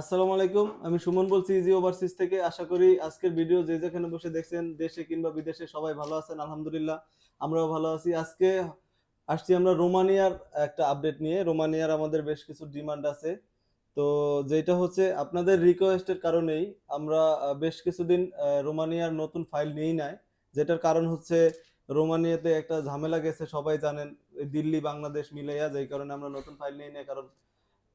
আসসালামু আলাইকুম, আমি সুমন বলছি ইজি ওভারসিজ থেকে। আশা করি আজকের ভিডিও যে যেখানে বসে দেখছেন, দেশে কিংবা বিদেশে সবাই ভালো আছেন, আলহামদুলিল্লাহ, আমরাও ভালো আছি। আজকে আসছি আমরা রোমানিয়ার একটা আপডেট নিয়ে। রোমানিয়ার আমাদের বেশ কিছু ডিমান্ড আছে। তো যেটা হচ্ছে, আপনাদের রিকোয়েস্টের কারণেই আমরা বেশ কিছুদিন রোমানিয়ার নতুন ফাইল নিয়েই নাই। যেটার কারণ হচ্ছে, রোমানিয়াতে একটা ঝামেলা গেছে, সবাই জানেন, দিল্লি, বাংলাদেশ মিলাইয়া, যেই কারণে আমরা নতুন ফাইল নিয়ে নেই, কারণ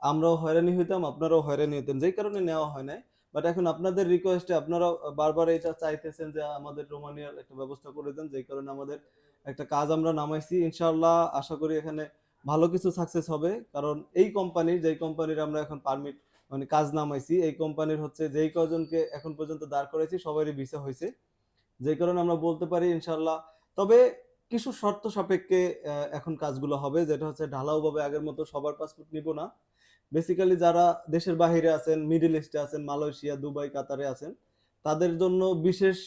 আমরাও হয়রানি হইতাম, আপনারাও হয়রানি হইতেন। যেই কারণে নেওয়া হয় নাই। বাট এখন আপনাদের রিকোয়েস্টে আপনারা বারবার এটা চাইতেছেন যে আমাদের রোমানিয়ার একটা ব্যবস্থা করে দেন, যেই কারণে আমাদের একটা কাজ আমরা নামাইছি। ইনশাআল্লাহ আশা করি এখানে ভালো কিছু সাকসেস হবে। কারণ এই কোম্পানির যেই কোম্পানির আমরা এখন পারমিট মানে কাজ নামাইছি, এই কোম্পানির হচ্ছে যেই কজনকে এখন পর্যন্ত দাঁড় করেছি সবারই ভিসা হয়েছে যেই কারণে আমরা বলতে পারি ইনশাল্লাহ তবে কিছু শর্ত সাপেক্ষে এখন কাজগুলো হবে, যেটা হচ্ছে ঢালাওভাবে আগের মতো সবার পাসপোর্ট নিব না। বেসিক্যালি যারা দেশের বাইরে আছেন মিডল ইস্টে আছেন মালয়েশিয়া দুবাই কাতারে আছেন, তাদের জন্য বিশেষ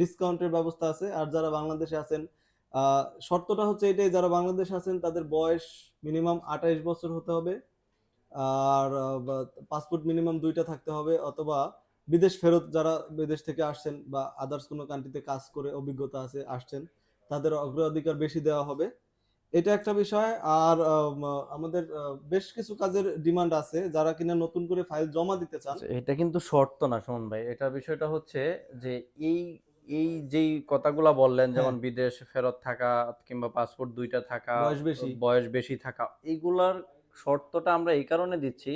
ডিসকাউন্টের ব্যবস্থা আছে। আর যারা বাংলাদেশে আছেন শর্তটা হচ্ছে এটাই, যারা বাংলাদেশে আছেন, তাদের বয়স মিনিমাম আঠাইশ বছর হতে হবে। আর পাসপোর্ট মিনিমাম দুইটা থাকতে হবে। অথবা বিদেশ ফেরত যারা বিদেশ থেকে আসছেন বা আদার্স কোনো কান্ট্রিতে কাজ করে, অভিজ্ঞতা আছে, আসছেন, তাদের অগ্রাধিকার বেশি দেওয়া হবে। এটা একটা বিষয়। আর আমাদের বেশ কিছু কাজের ডিমান্ড আছে যারা কিনা নতুন করে ফাইল জমা দিতে চান। আচ্ছা, এটা কিন্তু শর্ত না সুমন ভাই। এটা বিষয়টা হচ্ছে যে এই এই যেই কথাগুলা বললেন যেমন হ্যাঁ। বিদেশ ফেরত থাকা কিংবা পাসপোর্ট দুইটা থাকা বয়স বেশি। বয়স বেশি থাকা এইগুলার শর্তটা আমরা এই কারণে দিচ্ছি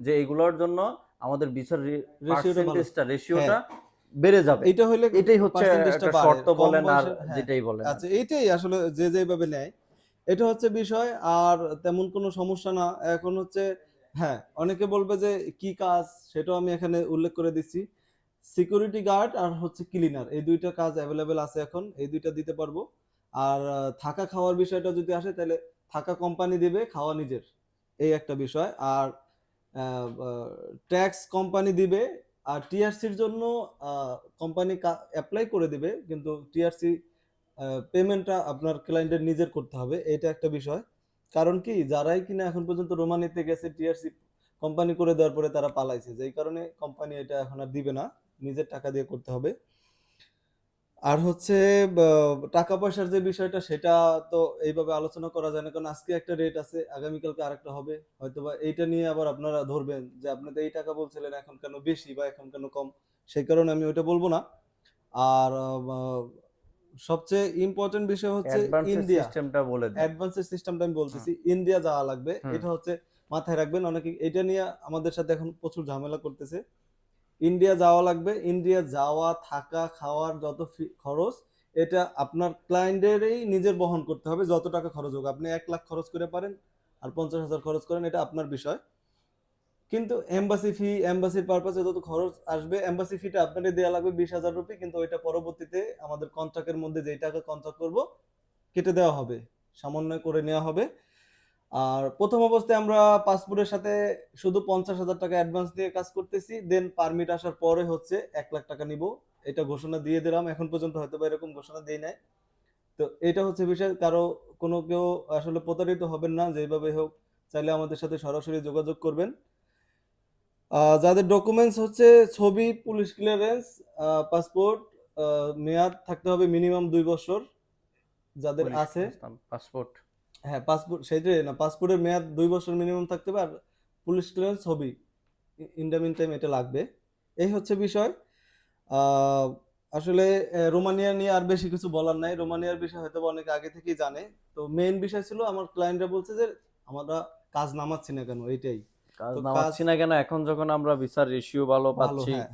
যে এগুলোর জন্য আমাদের বিচার Ratio টা পার্সেন্টেজটা রেশিওটা বেড়ে যাবে। এটা হলে এটাই হচ্ছে শর্ত বলেন আর হ্যাঁ। যেটাই বলেন। আচ্ছা এইটাই আসলে যে যেভাবে নেয় এটা হচ্ছে বিষয়, আর তেমন কোনো সমস্যা না। এখন হচ্ছে হ্যাঁ অনেকে বলবে যে কি কাজ সেটাও আমি এখানে উল্লেখ করে দিচ্ছি। সিকিউরিটি গার্ড আর হচ্ছে ক্লিনার এই দুইটা কাজ অ্যাভেলেবেল আছে এখন, এই দুইটা দিতে পারব। আর থাকা খাওয়ার বিষয়টা যদি আসে, তাহলে থাকা কোম্পানি দিবে, খাওয়া নিজের। এই একটা বিষয়। আর ট্যাক্স কোম্পানি দিবে, আর টিআরসির জন্য কোম্পানি অ্যাপ্লাই করে দিবে, কিন্তু টিআরসি পেমেন্টটা আপনার ক্লায়েন্টের নিজের করতে হবে, এটা একটা বিষয়। কারণ কি, যারাই কিনা এখন পর্যন্ত রোমানিতে গেছে টিআরসি কোম্পানি করে দেওয়ার পরে তারা পালাইছে। যেই কারণে কোম্পানি এটা এখন আর দিবে না, নিজের টাকা দিয়ে করতে হবে। আর হচ্ছে টাকা পয়সার যে বিষয়টা, সেটা তো এইভাবে আলোচনা করা যায় না। কারণ আজকে একটা রেট আছে, আগামীকালকে আরেকটা হবে। হয়তোবা এইটা নিয়ে আবার আপনারা ধরবেন যে আপনাদের এই টাকা বলছিলেন, এখন কেন বেশি বা এখন কেন কম? সেই কারণে আমি ওইটা বলব না। আর সবচেয়ে ইম্পর্টেন্ট বিষয় হচ্ছে ইন্ডিয়া সিস্টেমটা বলে দিন অ্যাডভান্সের সিস্টেমটা আমি বলতেছি ইন্ডিয়া যাওয়া লাগবে এটা হচ্ছে মাথায় রাখবেন অনেকে এটা নিয়ে আমাদের সাথে এখন প্রচুর ঝামেলা করতেছে। ইন্ডিয়া যাওয়া লাগবে ইন্ডিয়া যাওয়া থাকা খাওয়ার যত খরচ এটা আপনার ক্লায়েন্টেরই নিজের বহন করতে হবে যত টাকা খরচ হোক। আপনি এক লাখ খরচ করে পারেন আর পঞ্চাশ হাজার খরচ করেন এটা আপনার বিষয়। কিন্তু এম্বাসি ফি এম্বাসির পারপাসে যত খরচ আসবে এম্বাসি ফিটা আপনাদের দেওয়া লাগবে বিশ হাজার রুপি কিন্তু ওইটা পরবর্তীতে আমাদের কন্ট্রাক্টের মধ্যে যেই টাকা কন্ট্রাক্ট করব, কেটে দেওয়া হবে, সমন্বয় করে নেওয়া হবে। আর প্রথম অবস্থায় আমরা পাসপোর্টের সাথে শুধু পঞ্চাশ হাজার টাকা অ্যাডভান্স দিয়ে কাজ করতেছি দেন পারমিট আসার পরে হচ্ছে এক লাখ টাকা নিব। এটা ঘোষণা দিয়ে দিলাম, এখন পর্যন্ত হয়তো বা এরকম ঘোষণা দিয়ে নাই। তো এটা হচ্ছে বিষয়, কারও কোনো কেউ আসলে প্রতারিত হবেন না যেভাবে হোক, চাইলে আমাদের সাথে সরাসরি যোগাযোগ করবেন। যাদের ডকুমেন্টস হচ্ছে ছবি পুলিশ ক্লিয়ারেন্স পাসপোর্ট মেয়াদ থাকতে হবে মিনিমাম দুই বছর যাদের আছে। পাসপোর্ট হ্যাঁ পাসপোর্ট সেইটাই না পাসপোর্টের মেয়াদ দুই বছর মিনিমাম থাকতে হবে আর পুলিশ ক্লিয়ারেন্স ছবি ইন দ্য টাইম এটা লাগবে। এই হচ্ছে বিষয়। আসলে রোমানিয়া নিয়ে আর বেশি কিছু বলার নাই। রোমানিয়ার বিষয় হয়তো অনেকে আগে থেকেই জানে। তো মেইন বিষয় ছিল আমার ক্লায়েন্টরা বলছে যে আমরা কাজ নামাচ্ছি না কেন এইটাই। কাজ নামাচ্ছি না কেন এখন যখন আমরা ভিসার রেশিও ভালো পাচ্ছি হ্যাঁ।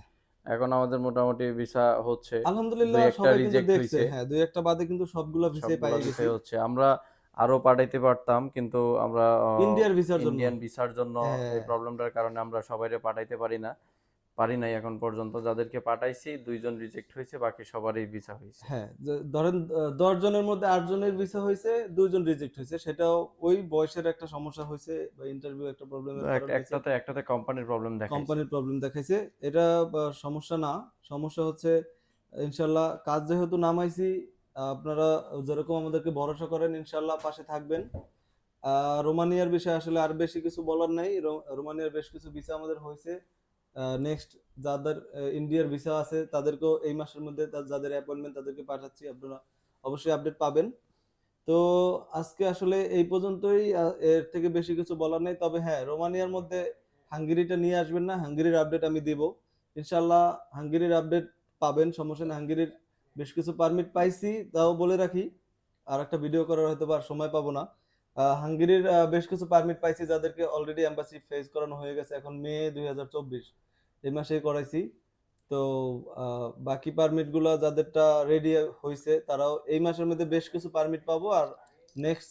এখন আমাদের মোটামুটি ভিসা হচ্ছে। আলহামদুলিল্লাহ একটা সবাই কিন্তু দেখছে হ্যাঁ দুই একটা বাদে কিন্তু সবগুলো ভিসা পাই ভিসাই হচ্ছে। আমরা আরও পাঠাইতে পারতাম কিন্তু আমরা ইন্ডিয়ার ভিসার জন্য। ইন্ডিয়ান ভিসার জন্য এই হ্যাঁ। প্রবলেমটার কারণে আমরা সবাইরে পাঠাইতে পারি না। পারি নাই এখন পর্যন্ত। যাদেরকে পাঠাইছি দুইজন রিজেক্ট হয়েছে বাকি সবারই ভিসা হয়েছে। হ্যাঁ ধরেন দশ জনের মধ্যে আট জনের ভিসা হয়েছে দুইজন রিজেক্ট হয়েছে। সেটাও ওই বয়সের একটা সমস্যা হয়েছে বা ইন্টারভিউ একটা প্রবলেমের এক- একটাতে একটাতে কোম্পানির প্রবলেম দেখাইছে। কোম্পানির প্রবলেম দেখাইছে। এটা সমস্যা না। সমস্যা হচ্ছে ইনশাল্লাহ কাজ যেহেতু নামাইছি আপনারা যেরকম আমাদেরকে ভরসা করেন ইনশাল্লাহ পাশে থাকবেন। আহ, রোমানিয়ার বিষয়ে আসলে আর বেশি কিছু বলার নাই। রোমানিয়ার বেশ কিছু ভিসা আমাদের হয়েছে। নেক্সট যাদের ইন্ডিয়ার ভিসা আছে, তাদেরকেও এই মাসের মধ্যে যাদের অ্যাপয়েন্টমেন্ট তাদেরকে পাঠাচ্ছি, আপনারা অবশ্যই আপডেট পাবেন। তো আজকে আসলে এই পর্যন্তই এর থেকে বেশি কিছু বলার নেই। তবে হ্যাঁ রোমানিয়ার মধ্যে হাঙ্গেরিটা নিয়ে আসবেন না, হাঙ্গেরির আপডেট আমি দিব। ইনশাল্লাহ হাঙ্গেরির আপডেট পাবেন, সমস্যা নেই, হাঙ্গেরির বেশ কিছু পারমিট পাইছি, তাও বলে রাখি। আর একটা ভিডিও করার হয়তো আর সময় পাবো না। হাঙ্গেরির বেশ কিছু পারমিট পাইছি যাদেরকে অলরেডি এম্বাসি ফেস করানো হয়ে গেছে এখন মে দুই হাজার চব্বিশ এই মাসেই করাইছি। তো বাকি পারমিটগুলো যাদেরটা রেডি হয়েছে তারাও এই মাসের মধ্যে বেশ কিছু পারমিট পাবো আর নেক্সট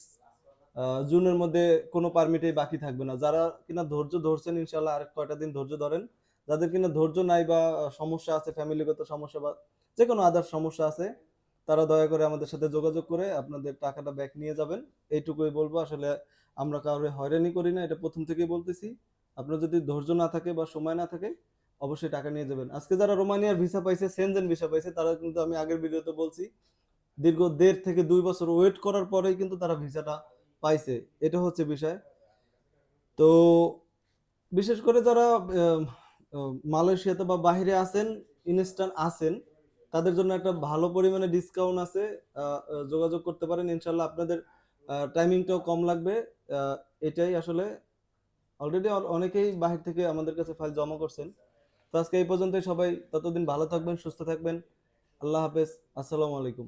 জুনের মধ্যে কোনো পারমিটেই বাকি থাকবে না। যারা কিনা ধৈর্য ধরছেন ইনশাল্লাহ আর কয়টা দিন ধৈর্য ধরেন। যাদের কিনা ধৈর্য নাই বা সমস্যা আছে ফ্যামিলিগত সমস্যা বা যে কোনো আদার সমস্যা আছে তারা দয়া করে আমাদের সাথে যোগাযোগ করে আপনাদের টাকাটা ব্যাক নিয়ে যাবেন। এইটুকুই বলব, আসলে আমরা কাউরে হয়রানি করি না, এটা প্রথম থেকেই বলতেছি। আপনার যদি ধৈর্য না থাকে বা সময় না থাকে, অবশ্যই টাকা নিয়ে যাবেন। আজকে যারা রোমানিয়ার ভিসা পাইছে সেনজেন ভিসা পাইছে, তারা কিন্তু আমি আগের ভিডিওতে বলছি, দীর্ঘ দেড় থেকে দুই বছর ওয়েট করার পরেই কিন্তু তারা ভিসাটা পাইছে। এটা হচ্ছে বিষয়। তো বিশেষ করে যারা মালয়েশিয়াতে বা বাইরে আছেন ইনস্ট্যান্ট আছেন তাদের জন্য একটা ভালো পরিমাণে ডিসকাউন্ট আছে। যোগাযোগ করতে পারেন। ইনশাল্লাহ আপনাদের টাইমিংটাও কম লাগবে। এটাই আসলে। অলরেডি অনেকেই বাহির থেকে আমাদের কাছে ফাইল জমা করছেন। তো আজকে এই পর্যন্তই সবাই। ততদিন ভালো থাকবেন, সুস্থ থাকবেন। আল্লাহ হাফেজ। আসসালামু আলাইকুম।